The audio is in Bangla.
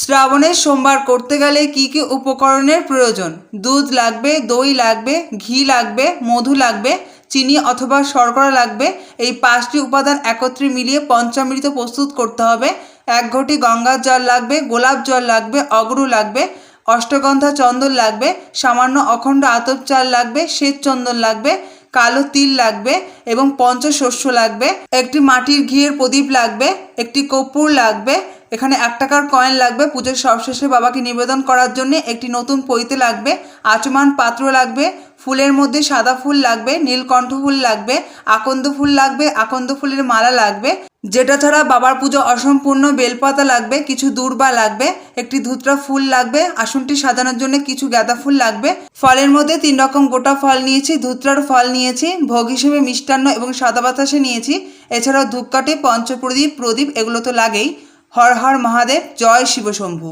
শ্রাবণের সোমবার করতে গেলে কি কি উপকরণের প্রয়োজন? দুধ লাগবে, দই লাগবে, ঘি লাগবে, মধু লাগবে, চিনি অথবা শর্করা লাগবে। এই পাঁচটি উপাদান একত্রে মিলিয়ে পঞ্চামৃত প্রস্তুত করতে হবে। এক ঘটি গঙ্গার জল লাগবে, গোলাপ জল লাগবে, অগরু লাগবে, অষ্টগন্ধা চন্দন লাগবে, সামান্য অখণ্ড আতপ চাল লাগবে, শ্বেত চন্দন লাগবে, কালো তিল লাগবে এবং পঞ্চশস্য লাগবে। একটি মাটির ঘিয়ের প্রদীপ লাগবে, একটি কর্পূর লাগবে এখানে এক টাকার কয়েন লাগবে। পুজোর সবশেষে বাবাকে নিবেদন করার জন্য একটি নতুন পৈতে লাগবে। আচমান পাত্র লাগবে। ফুলের মধ্যে সাদা ফুল লাগবে, নীলকণ্ঠ ফুল লাগবে, আকন্দ ফুল লাগবে, আকন্দ ফুলের মালা লাগবে। যেটা ছাড়া বাবার পুজো অসম্পূর্ণ বেলপাতা লাগবে, কিছু দূর্বা লাগবে, একটি ধুতরা ফুল লাগবে, আসনটি সাজানোর জন্য কিছু গাঁদা ফুল লাগবে। ফলের মধ্যে তিন রকম গোটা ফল নিয়েছি, ধুতরার ফল নিয়েছি, ভোগ হিসেবে মিষ্টান্ন এবং সাদা বাতাসে নিয়েছি। এছাড়াও ধূপকাঠি, পঞ্চপ্রদীপ, প্রদীপ, এগুলো তো লাগেই। হর হর মহাদেব জয় শিবশম্ভু।